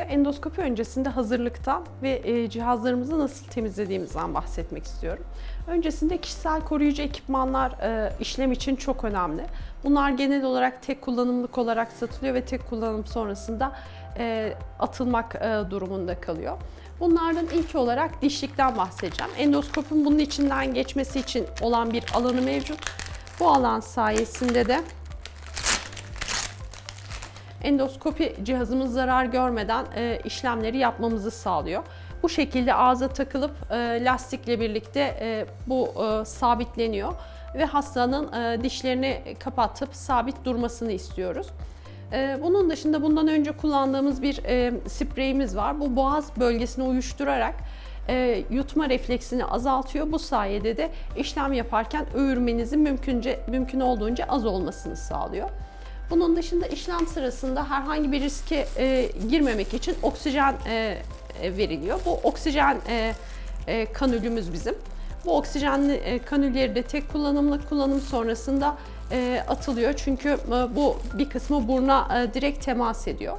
endoskopi öncesinde hazırlıktan ve e, cihazlarımızı nasıl temizlediğimizden bahsetmek istiyorum. Öncesinde kişisel koruyucu ekipmanlar e, işlem için çok önemli. Bunlar genel olarak tek kullanımlık olarak satılıyor ve tek kullanım sonrasında e, atılmak durumunda kalıyor. Bunlardan ilk olarak dişlikten bahsedeceğim. Endoskopun bunun içinden geçmesi için olan bir alanı mevcut. Bu alan sayesinde de endoskopi cihazımız zarar görmeden e, işlemleri yapmamızı sağlıyor. Bu şekilde ağza takılıp e, lastikle birlikte e, bu e, sabitleniyor ve hastanın e, dişlerini kapatıp sabit durmasını istiyoruz. E, bunun dışında bundan önce kullandığımız bir e, spreyimiz var. Bu boğaz bölgesini uyuşturarak e, yutma refleksini azaltıyor. Bu sayede de işlem yaparken öğürmenizin mümkünce mümkün olduğunca az olmasını sağlıyor. Bunun dışında işlem sırasında herhangi bir riske e, girmemek için oksijen e, e, veriliyor. Bu oksijen e, e, kanülümüz bizim. Bu oksijenli e, kanülleri de tek kullanımlık kullanım sonrasında e, atılıyor. Çünkü e, bu bir kısmı buruna e, direkt temas ediyor.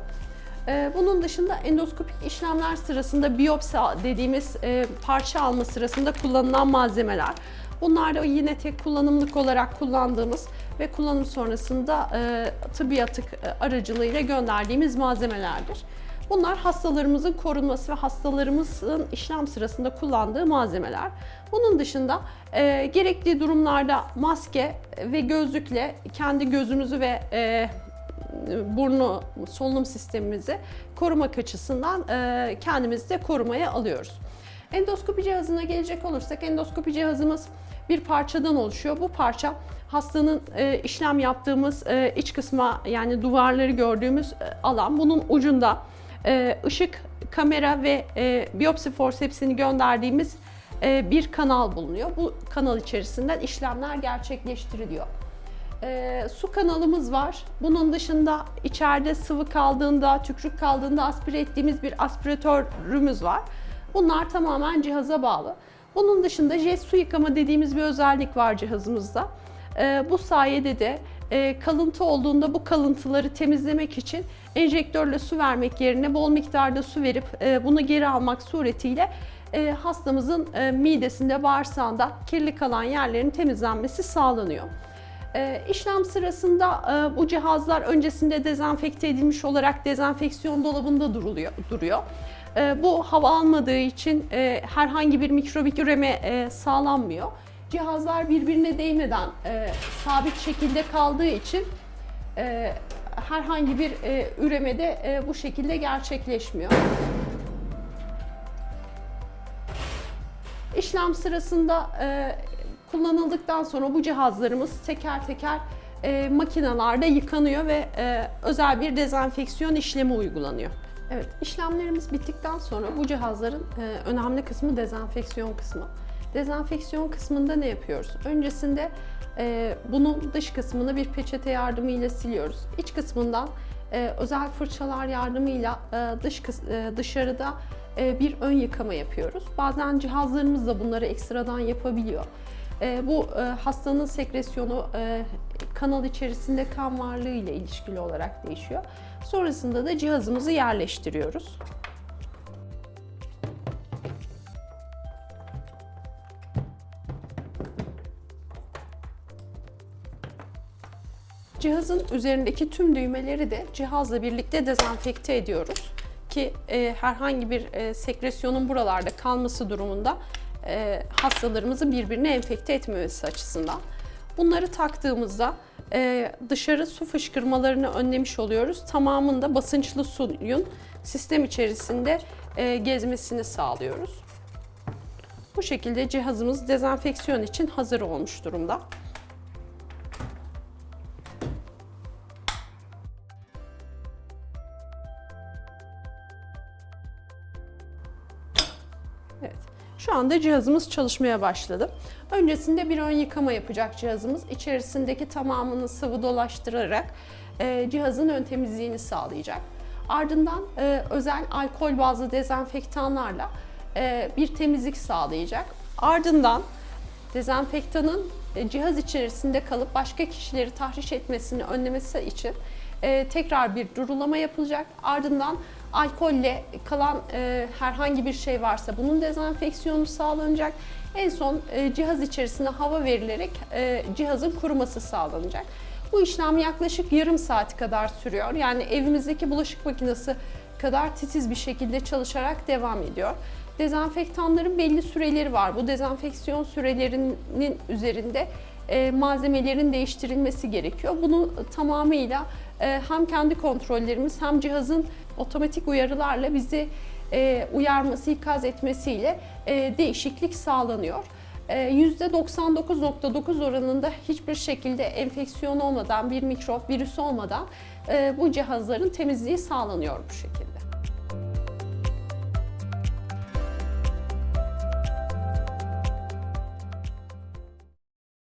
E, Bunun dışında endoskopik işlemler sırasında biyopsi dediğimiz e, parça alma sırasında kullanılan malzemeler. Bunlar da yine tek kullanımlık olarak kullandığımız ve kullanım sonrasında e, tıbbi atık e, aracılığıyla gönderdiğimiz malzemelerdir. Bunlar hastalarımızın korunması ve hastalarımızın işlem sırasında kullandığı malzemeler. Bunun dışında e, gerekli durumlarda maske ve gözlükle kendi gözümüzü ve e, burnu, solunum sistemimizi korumak açısından e, kendimizi de korumaya alıyoruz. Endoskopi cihazına gelecek olursak endoskopi cihazımız bir parçadan oluşuyor. Bu parça hastanın e, işlem yaptığımız e, iç kısma yani duvarları gördüğümüz e, alan. Bunun ucunda e, ışık, kamera ve e, biyopsi forsepsini gönderdiğimiz e, bir kanal bulunuyor. Bu kanal içerisinden işlemler gerçekleştiriliyor. E, su kanalımız var. Bunun dışında içeride sıvı kaldığında, tükrük kaldığında aspire ettiğimiz bir aspiratörümüz var. Bunlar tamamen cihaza bağlı. Bunun dışında jet su yıkama dediğimiz bir özellik var cihazımızda. E, bu sayede de e, kalıntı olduğunda bu kalıntıları temizlemek için enjektörle su vermek yerine bol miktarda su verip e, bunu geri almak suretiyle e, hastamızın midesinde, bağırsağında kirli kalan yerlerin temizlenmesi sağlanıyor. E, işlem sırasında bu cihazlar öncesinde dezenfekte edilmiş olarak dezenfeksiyon dolabında duruluyor, duruyor. E, bu hava almadığı için e, herhangi bir mikrobik üreme e, sağlanmıyor. Cihazlar birbirine değmeden e, sabit şekilde kaldığı için herhangi bir e, üreme de e, bu şekilde gerçekleşmiyor. İşlem sırasında kullanıldıktan sonra bu cihazlarımız teker teker e, makinalarda yıkanıyor ve özel bir dezenfeksiyon işlemi uygulanıyor. Evet, işlemlerimiz bittikten sonra bu cihazların e, önemli kısmı dezenfeksiyon kısmı. Dezenfeksiyon kısmında ne yapıyoruz? Öncesinde e, bunun dış kısmını bir peçete yardımıyla siliyoruz. İç kısmından e, özel fırçalar yardımıyla e, dış e, dışarıda e, bir ön yıkama yapıyoruz. Bazen cihazlarımız da bunları ekstradan yapabiliyor. E, bu e, hastanın sekresyonu e, kanal içerisinde kan varlığı ile ilişkili olarak değişiyor. Sonrasında da cihazımızı yerleştiriyoruz. Cihazın üzerindeki tüm düğmeleri de cihazla birlikte dezenfekte ediyoruz ki e, herhangi bir e, sekresyonun buralarda kalması durumunda e, hastalarımızı birbirine enfekte etmemesi açısından. Bunları taktığımızda e, dışarı su fışkırmalarını önlemiş oluyoruz. Tamamında basınçlı suyun sistem içerisinde e, gezmesini sağlıyoruz. Bu şekilde cihazımız dezenfeksiyon için hazır olmuş durumda. Evet. Şu anda cihazımız çalışmaya başladı. Öncesinde bir ön yıkama yapacak cihazımız. İçerisindeki tamamını sıvı dolaştırarak e, cihazın ön temizliğini sağlayacak. Ardından e, özel alkol bazlı dezenfektanlarla e, bir temizlik sağlayacak. Ardından dezenfektanın cihaz içerisinde kalıp başka kişileri tahriş etmesini önlemesi için e, tekrar bir durulama yapılacak. Ardından alkolle kalan e, herhangi bir şey varsa bunun dezenfeksiyonu sağlanacak. En son e, cihaz içerisine hava verilerek e, cihazın kuruması sağlanacak. Bu işlem yaklaşık yarım saat kadar sürüyor. Yani evimizdeki bulaşık makinesi kadar titiz bir şekilde çalışarak devam ediyor. Dezenfektanların belli süreleri var. Bu dezenfeksiyon sürelerinin üzerinde e, malzemelerin değiştirilmesi gerekiyor. Bunu tamamıyla e, hem kendi kontrollerimiz hem cihazın otomatik uyarılarla bizi e, uyarması, ikaz etmesiyle değişiklik sağlanıyor. E, %99.9 oranında hiçbir şekilde enfeksiyon olmadan, bir mikrop, virüs olmadan bu cihazların temizliği sağlanıyor bu şekilde.